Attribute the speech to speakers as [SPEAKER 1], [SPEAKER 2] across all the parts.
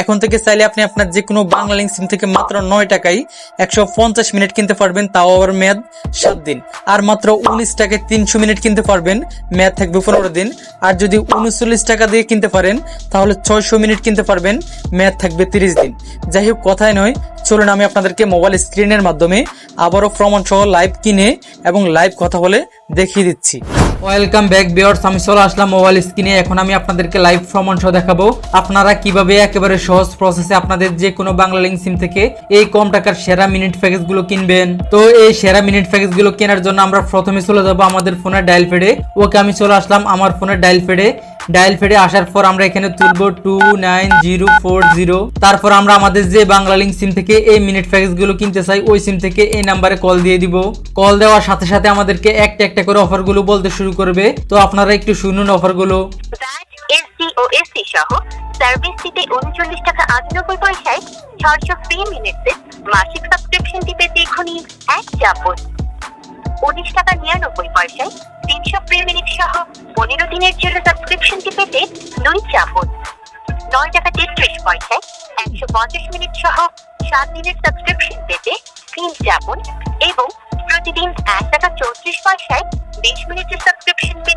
[SPEAKER 1] এখন থেকে চাইলে আপনি আপনার যে কোনো বাংলা লিঙ্ক সিম থেকে মাত্র নয় টাকায় একশো পঞ্চাশ মিনিট কিনতে পারবেন, তাও আবার মেয়াদ সাত দিন। আর মাত্র উনিশ টাকায় তিনশো মিনিট কিনতে পারবেন, মেয়াদ থাকবে পনেরো দিন। আর যদি উনচল্লিশ টাকা দিয়ে কিনতে পারেন, তাহলে ছয়শো মিনিট কিনতে পারবেন, মেয়াদ থাকবে তিরিশ দিন। যাই হোক, কথায় নয়, চলুন আমি আপনাদেরকে মোবাইল স্ক্রিনের মাধ্যমে আবারও প্রমাণ সহ লাইভ কিনে এবং লাইভ কথা বলে দেখিয়ে দিচ্ছি। ওয়েলকাম ব্যাক বিয়ার্স আমি চলে আসলাম মোবাইল স্ক্রিনে এখন আমি আপনাদেরকে লাইভ প্রমাণ দেখাবো। আপনারা কীভাবে একেবারে সহজ প্রসেসে আপনাদের যে কোনো বাংলা লিঙ্ক সিম থেকে এই কম টাকার সেরা মিনিট প্যাকেজগুলো কিনবেন। তো এই সেরা মিনিট প্যাকেজগুলো কেনার জন্য আমরা প্রথমে চলে যাব আমাদের ফোনের ডায়াল পেডে ওকে, আমি চলে আসলাম আমার ফোনের ডায়াল পেডে ডায়াল ফেডে আসার পর আমরা এখানে তুলবো two nine zero four zero তারপর আমরা আমাদের যে বাংলা লিঙ্ক সিম থেকে এই মিনিট প্যাকেজগুলো কিনতে চাই, ওই সিম থেকে এই নাম্বারে কল দিয়ে দিব। কল দেওয়ার সাথে সাথে আমাদেরকে একটা একটা করে অফারগুলো বলতে শুরু করবে। তো আপনারা একটু শুনুন
[SPEAKER 2] অফারগুলো। মিনিটসের মাসিক সাবস্ক্রিপশনটি পেতে এখনই এক চাপুন উনিশ টাকা নিরানব্বই পয়সায় তিনশো প্রি মিনিট সহ পনেরো দিনের জন্য সাবস্ক্রিপশনটি পেতে দুই চাপুন। নয় টাকা তেত্রিশ পয়সায় একশো পঞ্চাশ মিনিট সহ সাত দিনের সাবস্ক্রিপশন পেতে তিন চাপুন এবং প্রতিদিন এক টাকা চৌত্রিশ পয়সায় বিশ মিনিটের সাবস্ক্রিপশন পেতে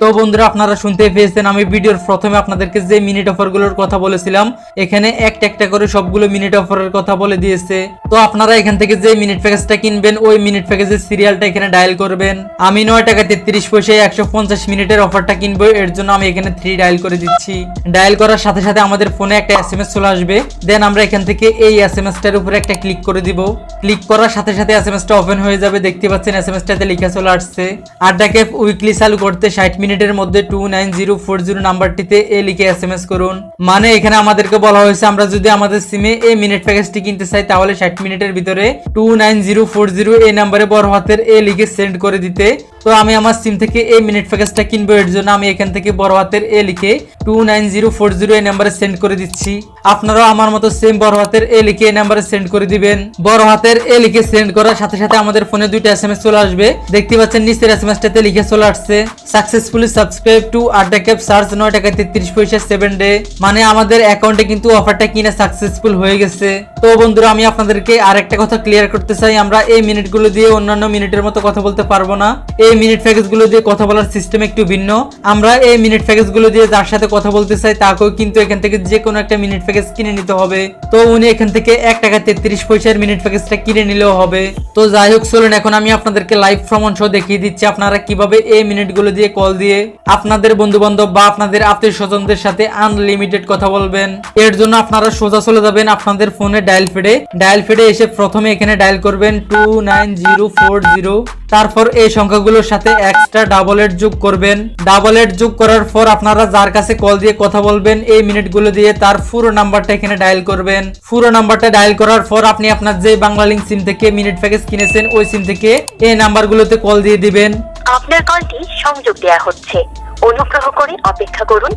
[SPEAKER 1] তো বন্ধুরা, আপনারা শুনতে পেয়েছেন, আমি ভিডিওর প্রথমে আপনাদেরকে যে মিনিট অফারগুলোর কথা বলেছিলাম, এখানে একটা একটা করে সবগুলো মিনিট অফারের কথা বলে দিয়েছে। তো আপনারা এখান থেকে যে মিনিট প্যাকেজটা কিনবেন, ওই মিনিট প্যাকেজের সিরিয়ালটা এখানে ডায়াল করবেন। আমি নয় টাকা তেত্রিশ পয়সায় একশো পঞ্চাশ মিনিটের অফারটা কিনবো, এর জন্য আমি এখানে থ্রি ডায়াল করে দিচ্ছি। ডায়াল করার সাথে সাথে আমাদের ফোনে একটা এস এম এস চলে আসবে। দেন আমরা এখান থেকে এই এস এম এসটার উপরে একটা ক্লিক করে দিব। ক্লিক করার সাথে সাথে এস এম এসটা ওপেন হয়ে যাবে, দেখতে পাচ্ছেন এস এম এসটাতে লেখা চলে আসছে। আড্ডাকে উইকলি চালু করতে ষাট মিনিটের মধ্যে two nine zero four zero নাম্বারটিতে এ লিখে এস এম এস করুন। মানে এখানে আমাদেরকে বলা হয়েছে, আমরা যদি আমাদের সিমে এই মিনিট প্যাকেজটি কিনতে চাই, তাহলে ষাট মিনিটের ভিতরে two nine zero four zero এই নাম্বারে বড় হাতের এ লিখে সেন্ড করে দিতে তো আমি আমার সিম থেকে এই মিনিট প্যাকেজটা কিনবো, এর জন্য আমি এখান থেকে বড় হাতের এ লিখে two nine zero four zero এই নাম্বারে সেন্ড করে দিচ্ছি। আপনারাও আমার মতো সেম বড় হাতের এ লিখে এই নাম্বারে সেন্ড করে দিবেন। বড় হাতের এ লিখে সেন্ড করার সাথে সাথে আমাদের ফোনে দুইটা এস এম এস চলে আসবে। দেখতে পাচ্ছেন, নিচের এস এম এসটাতে লিখে চলে আসছে। সাকসেসফুলি সাবস্ক্রাইব টু আড্ডা ক্যাপ সার্চ নয় টাকা তেত্রিশ পয়সা সেভেন ডে মানে আমাদের অ্যাকাউন্টে কিন্তু অফারটা কিনা সাকসেসফুল হয়ে গেছে। তো বন্ধুরা, আমি আপনাদেরকে আরেকটা কথা ক্লিয়ার করতে চাই। আমরা এই মিনিটগুলো দিয়ে অন্যান্য মিনিটের মতো কথা বলতে পারব না। এই মিনিট প্যাকেজগুলো দিয়ে কথা বলার সিস্টেম একটু ভিন্ন। আমরা এই মিনিট প্যাকেজগুলো দিয়ে যার সাথে কথা বলতে চাই, তাকেও কিন্তু এখান থেকে যে কোনো একটা মিনিট প্যাকেজ কিনে নিতে হবে। তো উনি এখান থেকে এক টাকা তেত্রিশ পয়সার মিনিট প্যাকেজটা কিনে নিলেও হবে। তো যাই হোক, চলুন, এখন আমি আপনাদেরকে লাইভ প্রমাণ সহ দেখিয়ে দিচ্ছি। আপনারা কীভাবে এই মিনিটগুলো দিয়ে কল দিয়ে আপনাদের বন্ধু বান্ধব বা আপনাদের আত্মীয় স্বজনদের সাথে আনলিমিটেড কথা বলবেন। এর জন্য আপনারা সোজা চলে যাবেন আপনাদের ফোনে ডায়াল ফেডে ডায়াল ফেডে এসে প্রথমে এখানে ডায়াল করবেন two nine zero four zero তারপর এই সংখ্যাগুলোর সাথে এক্সট্রা ডাবল এড যোগ করবেন। ডাবল এড যোগ করার পর আপনারা যার কাছে কল দিয়ে কথা বলবেন, এই মিনিটগুলো দিয়ে তার পুরো নাম্বারটা এখানে ডায়াল করবেন। পুরো নাম্বারটা ডায়াল করার পর আপনি আপনার যে বাংলা লিঙ্ক সিম থেকে মিনিট প্যাকেজ কিনেছেন, ওই সিম থেকে এই নাম্বারগুলোতে কল দিয়ে দিবেন।
[SPEAKER 2] আপনার কলটি সংযোগ দেয়া হচ্ছে। অনুগ্রহ করে অপেক্ষা করুন।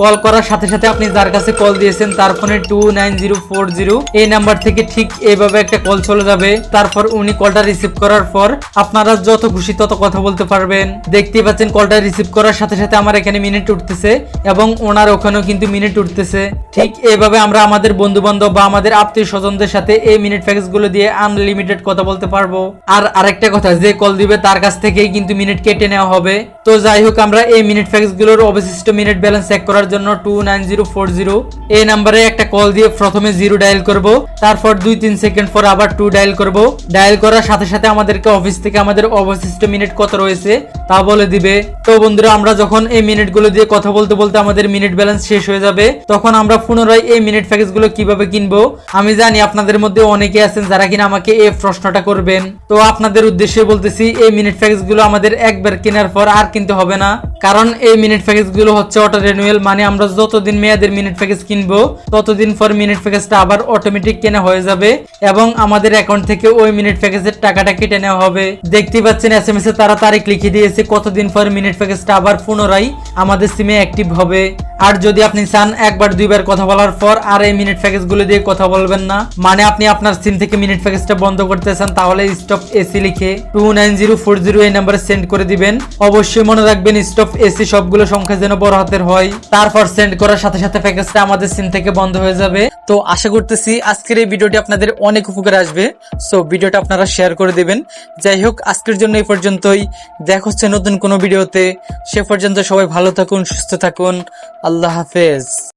[SPEAKER 1] কল করার সাথে সাথে আপনি যার কাছে কল দিয়েছেন, তার ফোনে two nine zero four zero এই নাম্বার থেকে ঠিক এইভাবে একটা কল চলে যাবে। তারপর উনি কলটা রিসিভ করার পর আপনারা যত খুশি তত কথা বলতে পারবেন। দেখতেই পাচ্ছেন কলটা রিসিভ করার সাথে সাথে আমার এখানে মিনিট উঠতেছে এবং ওনার ওখানেও কিন্তু মিনিট উঠতেছে। ঠিক এইভাবে আমরা আমাদের বন্ধু বান্ধব বা আমাদের আত্মীয় স্বজনদের সাথে এই মিনিট প্যাকেজগুলো দিয়ে আনলিমিটেড কথা বলতে পারব। আর আরেকটা কথা, যে কল দিবে তার কাছ থেকেই কিন্তু মিনিট কেটে নেওয়া হবে। তো যাই হোক, আমরা এই মিনিট প্যাকেজগুলোর অবশিষ্ট মিনিট ব্যালেন্স চেক করার জন্য two nine zero four zero এই নাম্বারে একটা কল দিয়ে প্রথমে জিরো ডায়াল করব, তারপর দুই তিন সেকেন্ড পর আবার টু ডায়াল করব। ডায়াল করার সাথে সাথে আমাদেরকে অফিস থেকে আমাদের অবশিষ্ট মিনিট কত রয়েছে তা বলে দিবে। তো বন্ধুরা, আমরা যখন এই মিনিটগুলো দিয়ে কথা বলতে বলতে আমাদের মিনিট ব্যালেন্স শেষ হয়ে যাবে, তখন আমরা পুনরায় এই মিনিট প্যাকেজগুলো কীভাবে কিনবো? আমি জানি আপনাদের মধ্যে অনেকে আছেন যারা কিনা আমাকে এই প্রশ্নটা করবেন। তো আপনাদের উদ্দেশ্যে বলতেছি, এই মিনিট প্যাকেজগুলো আমাদের একবার কেনার পর আর কিনতে হবে না। কারণ এই মিনিট প্যাকেজগুলো হচ্ছে অটো রেনুয়াল মানে আমরা যতদিন মেয়াদের মিনিট প্যাকেজ কিনবো, ততদিন পর মিনিট প্যাকেজটা আবার অটোমেটিক কেনা হয়ে যাবে এবং আমাদের অ্যাকাউন্ট থেকে ওই মিনিট প্যাকেজের টাকাটা কেটে নেওয়া হবে। দেখতে পাচ্ছেন এস এম এস এ তারা তারিখ লিখে দিয়েছে, কতদিন পর মিনিট প্যাকেজটা আবার পুনরায় আমাদের সিমে অ্যাক্টিভ হবে। আর যদি আপনি চান একবার, দুইবার কথা বলার পর আর এই মিনিট প্যাকেজগুলো দিয়ে কথা বলবেন না মানে আপনি আপনার সিম থেকে মিনিট প্যাকেজটা বন্ধ করতে চান, তাহলে স্টপ এসি লিখে two nine zero four zero এই নাম্বারে সেন্ড করে দিবেন। অবশ্যই মনে রাখবেন স্টপ এসি সবগুলো সংখ্যা যেন বড় হাতের হয়। তারপর সেন্ড করার সাথে সাথে প্যাকেজটা আমাদের সিম থেকে বন্ধ হয়ে যাবে। তো আশা করতেছি আজকের এই ভিডিওটি আপনাদের অনেক উপকার আসবে। সো ভিডিওটা আপনারা শেয়ার করে দেবেন। যাই হোক, আজকের জন্য এই পর্যন্তই। দেখা হচ্ছে নতুন কোনো ভিডিওতে। সে পর্যন্ত সবাই ভালো থাকুন, সুস্থ থাকুন। আল্লাহ হাফেজ।